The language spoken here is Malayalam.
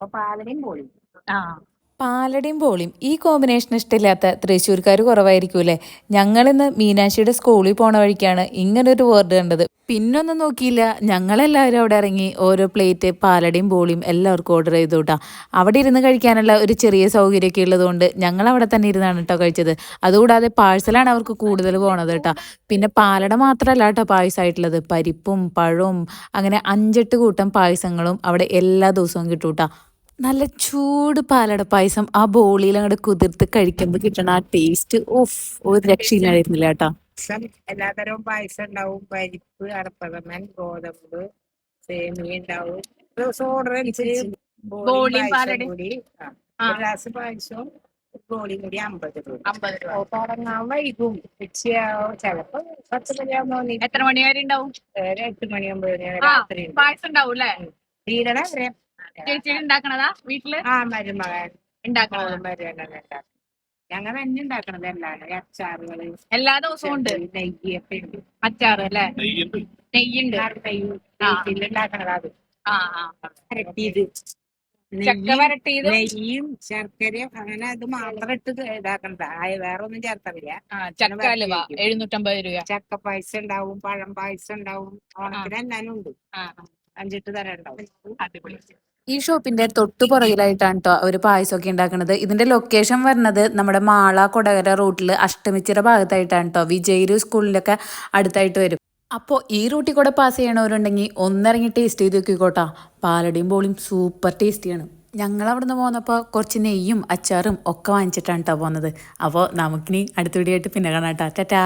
അപ്പൊ പോളി ആ. പാലടയും പോളിയും. ഈ കോമ്പിനേഷൻ ഇഷ്ടമില്ലാത്ത തൃശ്ശൂർക്കാർ കുറവായിരിക്കൂലേ ഞങ്ങളിന്ന് മീനാക്ഷിയുടെ സ്കൂളിൽ പോണ വഴിക്കാണ് ഇങ്ങനൊരു വേർഡ് കണ്ടത്. പിന്നൊന്നും നോക്കിയില്ല. ഞങ്ങളെല്ലാവരും അവിടെ ഇറങ്ങി ഓരോ പ്ലേറ്റ് പാലടയും പോളിയും എല്ലാവർക്കും ഓർഡർ ചെയ്തു കേട്ടോ അവിടെ ഇരുന്ന് കഴിക്കാനുള്ള ഒരു ചെറിയ സൗകര്യമൊക്കെ ഉള്ളതുകൊണ്ട് ഞങ്ങൾ അവിടെ തന്നെ ഇരുന്നാണ് കേട്ടോ കഴിച്ചത്. അതുകൂടാതെ പാഴ്സലാണ് അവർക്ക് കൂടുതൽ പോണത് കേട്ടോ പിന്നെ പാലട മാത്രമല്ല കേട്ടോ പായസമായിട്ടുള്ളത്. പരിപ്പും പഴവും അങ്ങനെ അഞ്ചെട്ട് കൂട്ടം പായസങ്ങളും അവിടെ എല്ലാ ദിവസവും കിട്ടും കേട്ടോ നല്ല ചൂട് പാലട പായസം ആ ബോളിയിൽ അങ്ങോട്ട് കുതിർത്ത് കഴിക്കുമ്പോൾ കിട്ടണ ആ ടേസ്റ്റ് ഓഫ് ഒരു രക്ഷയില്ലായിരുന്നില്ല കേട്ടോ. എല്ലാതരം എല്ലാതരവും പായസം ഉണ്ടാവും. പരിപ്പ് അടപ്പതമൻ ഗോതമ്പ് സേമിയ ഉണ്ടാവും. ദിവസം ഓർഡർ അനുസരിച്ച് പാലടയും. കൂടി. ഒരു ഗ്ലാസ് പായസവും ബോളിയും കൂടി അമ്പത് രൂപ. അമ്പത് രൂപ. ഓ, തുടങ്ങാൻ വൈകും. ഉച്ചയാവും ചിലപ്പോ പത്ത് മണിയാകുമ്പോ എത്ര മണി വരെ ഉണ്ടാവും? ഒരു എട്ട് മണിയാകുമ്പോ രാത്രി പായസം ഉണ്ടാവും അല്ലേ തീരണ വരെ ചേച്ചി ഉണ്ടാക്കണതാ വീട്ടിൽ? ആ മരുമകൻ. ഉണ്ടാക്കണത്? ഞങ്ങൾ തന്നെ ഉണ്ടാക്കണത് എല്ലാം അച്ചാറുകൾ എല്ലാ ദിവസവും ഉണ്ട്? നെയ്യൊക്കെ ഉണ്ട് അച്ചാറ് അല്ലെ? നെയ്യുണ്ട്. ആ. ഉണ്ടാക്കണത് അത്. ആ ആ. വരട്ടിയത്. ചക്ക നെയ്യും- വരട്ടിയത്? നെയ്യും ശർക്കരയും അങ്ങനെ അത് മാത്രം ഇട്ട് ഇതാക്കണ്ട ആ, വേറെ ഒന്നും ചേർത്തറില്ല ആ ചക്ക അലുവ എഴുന്നൂറ്റമ്പത് രൂപ. ചക്ക പായസം ഉണ്ടാവും പഴം പായസം ഉണ്ടാവും. ഓണത്തിന് എന്നാലും ഉണ്ട്. ആ. അഞ്ചെട്ട് തരം ഉണ്ടാവും. അടിപൊളി. ഈ ഷോപ്പിന്റെ തൊട്ടു പുറകിലായിട്ടാണ് കേട്ടോ അവർ പായസമൊക്കെ ഉണ്ടാക്കുന്നത് ഇതിന്റെ ലൊക്കേഷൻ വരുന്നത് നമ്മുടെ മാള കൊടകര റൂട്ടിൽ അഷ്ടമിച്ചിറ ഭാഗത്തായിട്ടാണ് കേട്ടോ വിജയരു സ്കൂളിലൊക്കെ അടുത്തായിട്ട് വരും. അപ്പോൾ ഈ റൂട്ടിൽ കൂടെ പാസ് ചെയ്യണവരുണ്ടെങ്കിൽ ഒന്നിറങ്ങി ടേസ്റ്റ് ചെയ്ത് നോക്കിക്കോട്ടോ. പാലടിയും ബോളിയും സൂപ്പർ ടേസ്റ്റിയാണ് ഞങ്ങൾ അവിടുന്ന് പോന്നപ്പോൾ കുറച്ച് നെയ്യും അച്ചാറും ഒക്കെ വാങ്ങിച്ചിട്ടാണ് കേട്ടോ പോകുന്നത് അപ്പോൾ നമുക്കിനി അടുത്ത വീഡിയോ ആയിട്ട് പിന്നെ കാണാം കേട്ടോ ടാറ്റാ